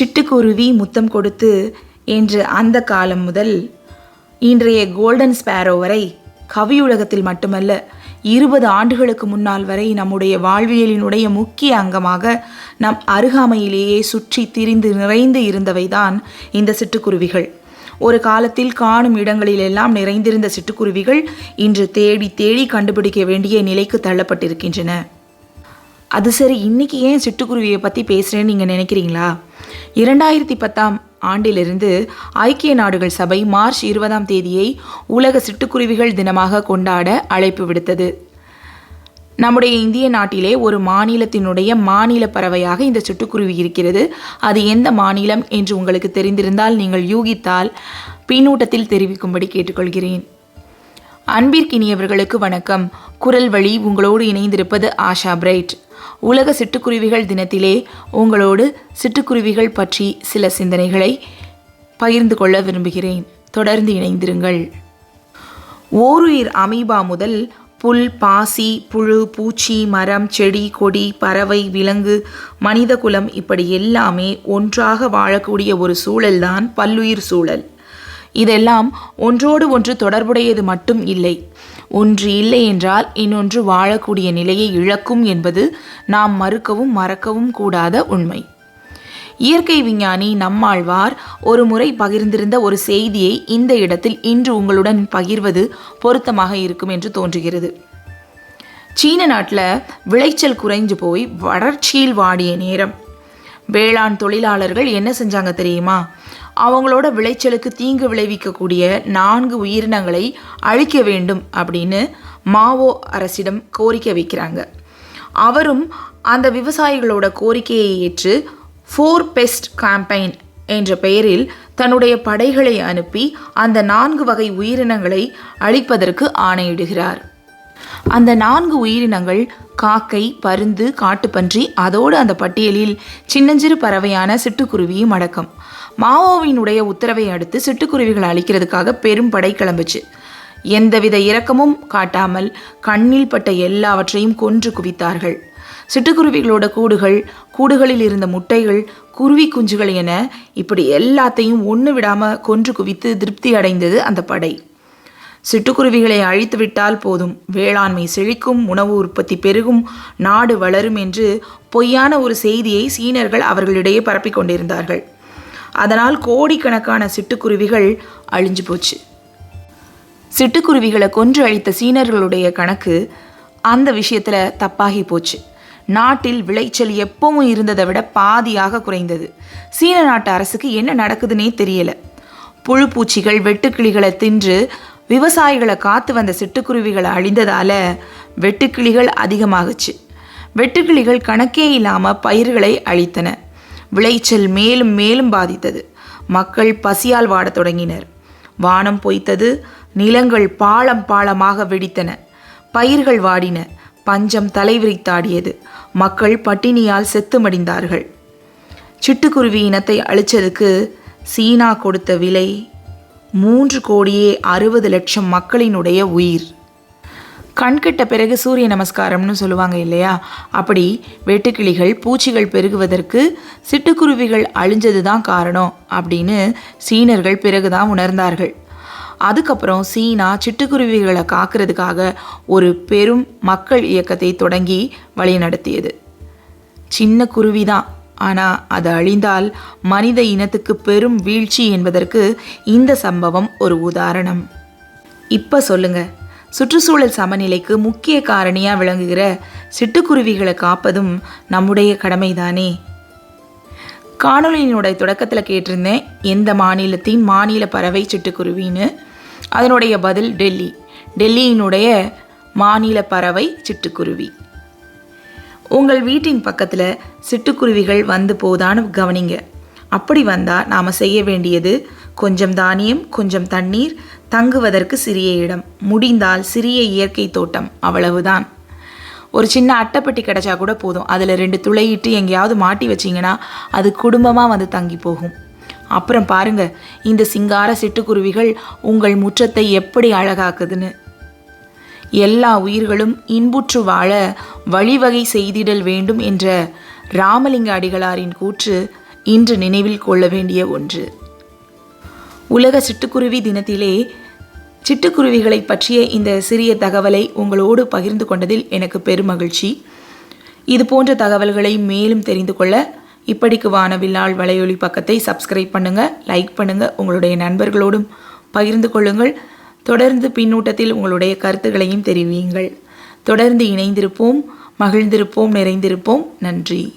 சிட்டுக்குருவி முத்தம் கொடுத்து என்று அந்த காலம் முதல் இன்றைய கோல்டன் ஸ்பேரோ வரை கவியுலகத்தில் மட்டுமல்ல இருபது ஆண்டுகளுக்கு முன்னால் வரை நம்முடைய வாழ்வியலினுடைய முக்கிய அங்கமாக நம் அருகாமையிலேயே சுற்றி திரிந்து நிறைந்து இருந்தவைதான் இந்த சிட்டுக்குருவிகள். ஒரு காலத்தில் காணும் இடங்களிலெல்லாம் நிறைந்திருந்த சிட்டுக்குருவிகள் இன்று தேடி தேடி கண்டுபிடிக்க வேண்டிய நிலைக்கு தள்ளப்பட்டிருக்கின்றன. அது சரி இன்னைக்கு ஏன் சிட்டுக்குருவியை பற்றி பேசுகிறேன்னு நீங்கள் நினைக்கிறீங்களா? இரண்டாயிரத்தி பத்தாம் ஆண்டிலிருந்து ஐக்கிய நாடுகள் சபை மார்ச் இருபதாம் தேதியை உலக சிட்டுக்குருவிகள் தினமாக கொண்டாட அழைப்பு விடுத்தது. நம்முடைய இந்திய நாட்டிலே ஒரு மாநிலத்தினுடைய மாநில பறவையாக இந்த சிட்டுக்குருவி இருக்கிறது. அது எந்த மாநிலம் என்று உங்களுக்கு தெரிந்திருந்தால் நீங்கள் யூகித்தால் பின்னூட்டத்தில் தெரிவிக்கும்படி கேட்டுக்கொள்கிறேன். அன்பிற்கினியவர்களுக்கு வணக்கம். குரல் வழி உங்களோடு இணைந்திருப்பது ஆஷா பிரைட். உலக சிட்டுக்குருவிகள் தினத்திலே உங்களோடு சிட்டுக்குருவிகள் பற்றி சில சிந்தனைகளை பகிர்ந்து கொள்ள விரும்புகிறேன். தொடர்ந்து இணைந்திருங்கள். ஓருயிர் அமீபா முதல் புல் பாசி புழு பூச்சி மரம் செடி கொடி பறவை விலங்கு மனித குலம் இப்படி எல்லாமே ஒன்றாக வாழக்கூடிய ஒரு சூழல்தான் பல்லுயிர் சூழல். இதெல்லாம் ஒன்றோடு ஒன்று தொடர்புடையது மட்டும் இல்லை. ஒன்று இல்லை என்றால் இன்னொன்று வாழக்கூடிய நிலையை இழக்கும் என்பது நாம் மறுக்கவும் மறக்கவும் கூடாத உண்மை. இயற்கை விஞ்ஞானி நம்மாழ்வார் ஒரு முறை பகிர்ந்திருந்த ஒரு செய்தியை இந்த இடத்தில் இன்று உங்களுடன் பகிர்வது பொருத்தமாக இருக்கும் என்று தோன்றுகிறது. சீன நாட்டில் விளைச்சல் குறைஞ்சு போய் வளர்ச்சியில் வாடிய நேரம். வேளாண் தொழிலாளர்கள் என்ன செஞ்சாங்க தெரியுமா? அவங்களோட விளைச்சலுக்கு தீங்கு விளைவிக்கக்கூடிய நான்கு உயிரினங்களை அழிக்க வேண்டும் அப்படின்னு மாவோ அரசிடம் கோரிக்கை வைக்கிறாங்க. அவரும் அந்த விவசாயிகளோட கோரிக்கையை ஏற்று ஃபோர் பெஸ்ட் கேம்பெயின் என்ற பெயரில் தன்னுடைய படைகளை அனுப்பி அந்த நான்கு வகை உயிரினங்களை அழிப்பதற்கு ஆணையிடுகிறார். அந்த நான்கு உயிரினங்கள் காக்கை பருந்து காட்டுப்பன்றி அதோடு அந்த பட்டியலில் சின்னஞ்சிறு பறவையான சிட்டுக்குருவியும் அடக்கம். மாவோவினுடைய உத்தரவை அடுத்து சிட்டுக்குருவிகளை அழிக்கிறதுக்காக பெரும் படை கிளம்புச்சு. எந்தவித இரக்கமும் காட்டாமல் கண்ணில் பட்ட எல்லாவற்றையும் கொன்று குவித்தார்கள். சிட்டுக்குருவிகளோட கூடுகள் கூடுகளில் இருந்த முட்டைகள் குருவி குஞ்சுகள் என இப்படி எல்லாத்தையும் ஒன்று விடாமல் கொன்று குவித்து திருப்தி அடைந்தது அந்த படை. சிட்டுக்குருவிகளை அழித்துவிட்டால் போதும். வேளாண்மை செழிக்கும் உணவு உற்பத்தி பெருகும் நாடு வளரும் என்று பொய்யான ஒரு செய்தியை சீனர்கள் அவர்களிடையே பரப்பிக் கொண்டிருந்தார்கள். அதனால் கோடிக்கணக்கான சிட்டுக்குருவிகள் அழிஞ்சு போச்சு. சிட்டுக்குருவிகளை கொன்று அழித்த சீனர்களுடைய கணக்கு அந்த விஷயத்தில் தப்பாகி போச்சு. நாட்டில் விளைச்சல் எப்பவும் இருந்ததை விட பாதியாக குறைந்தது. சீன நாட்டு அரசுக்கு என்ன நடக்குதுன்னே தெரியலை. புழு பூச்சிகள் வெட்டுக்கிளிகளை தின்று விவசாயிகளை காத்து வந்த சிட்டுக்குருவிகளை அழிந்ததால் வெட்டுக்கிளிகள் அதிகமாகுச்சு. வெட்டுக்கிளிகள் கணக்கே இல்லாமல் பயிர்களை அழித்தன. விளைச்சல் மேலும் மேலும் பாதித்தது. மக்கள் பசியால் வாடத் தொடங்கினர். வானம் பொய்த்தது நிலங்கள் பாலம் பாலமாக வெடித்தன. பயிர்கள் வாடின பஞ்சம் தலைவிரித்தாடியது மக்கள் பட்டினியால் செத்து மடிந்தார்கள் சிட்டுக்குருவி இனத்தை அழிச்சதுக்கு சீனா கொடுத்த விலை மூன்று கோடியே அறுபது லட்சம் மக்களினுடைய உயிர். கண்கெட்ட பிறகு சூரிய நமஸ்காரம்னு சொல்லுவாங்க இல்லையா? அப்படி வெட்டுக்கிளிகள் பூச்சிகள் பெருகுவதற்கு சிட்டுக்குருவிகள் அழிஞ்சது தான் காரணம் அப்படின்னு சீனர்கள் பிறகுதான் உணர்ந்தார்கள். அதுக்கப்புறம் சீனா சிட்டுக்குருவிகளை காக்கிறதுக்காக ஒரு பெரும் மக்கள் இயக்கத்தை தொடங்கி வழிநடத்தியது. சின்ன குருவி தான் ஆனால் அது அழிந்தால் மனித இனத்துக்கு பெரும் வீழ்ச்சி என்பதற்கு இந்த சம்பவம் ஒரு உதாரணம். இப்போ சொல்லுங்கள் சுற்றுச்சூழல் சமநிலைக்கு முக்கிய காரணியாக விளங்குகிற சிட்டுக்குருவிகளை காப்பதும் நம்முடைய கடமைதானே. காணொலியினுடைய தொடக்கத்தில் கேட்டிருந்தேன் எந்த மாநிலத்தின் மாநில பறவை சிட்டுக்குருவின்னு? அதனுடைய பதில் டெல்லி. டெல்லியினுடைய மாநில பறவை சிட்டுக்குருவி. உங்கள் வீட்டின் பக்கத்தில் சிட்டுக்குருவிகள் வந்து போதான்னு கவனிங்க. அப்படி வந்தால் நாம் செய்ய வேண்டியது கொஞ்சம் தானியம் கொஞ்சம் தண்ணீர் தங்குவதற்கு சிறிய இடம். முடிந்தால் சிறிய இயற்கை தோட்டம் அவ்வளவுதான். ஒரு சின்ன அட்டைப்பெட்டி கிடச்சா கூட போதும். அதில் ரெண்டு துளையிட்டு எங்கேயாவது மாட்டி வச்சிங்கன்னா அது குடும்பமாக வந்து தங்கி போகும். அப்புறம் பாருங்க இந்த சிங்கார சிட்டுக்குருவிகள் உங்கள் முற்றத்தை எப்படி அழகாக்குதுன்னு. எல்லா உயிர்களும் இன்புற்று வாழ வழிவகை செய்திடல் வேண்டும் என்ற ராமலிங்க அடிகளாரின் கூற்று இன்று நினைவில் கொள்ள வேண்டிய ஒன்று. உலக சிட்டுக்குருவி தினத்திலே சிட்டுக்குருவிகளை பற்றிய இந்த சிறிய தகவலை உங்களோடு பகிர்ந்து கொண்டதில் எனக்கு பெருமகிழ்ச்சி. இது போன்ற தகவல்களை மேலும் தெரிந்து கொள்ள இப்படிக்கு வானவில்லாள் வலையொலி பக்கத்தை சப்ஸ்கிரைப் பண்ணுங்கள் லைக் பண்ணுங்கள் உங்களுடைய நண்பர்களோடும் பகிர்ந்து கொள்ளுங்கள். தொடர்ந்து பின்னூட்டத்தில் உங்களுடைய கருத்துக்களையும் தெரிவியுங்கள். தொடர்ந்து இணைந்திருப்போம் மகிழ்ந்திருப்போம் நிறைந்திருப்போம். நன்றி.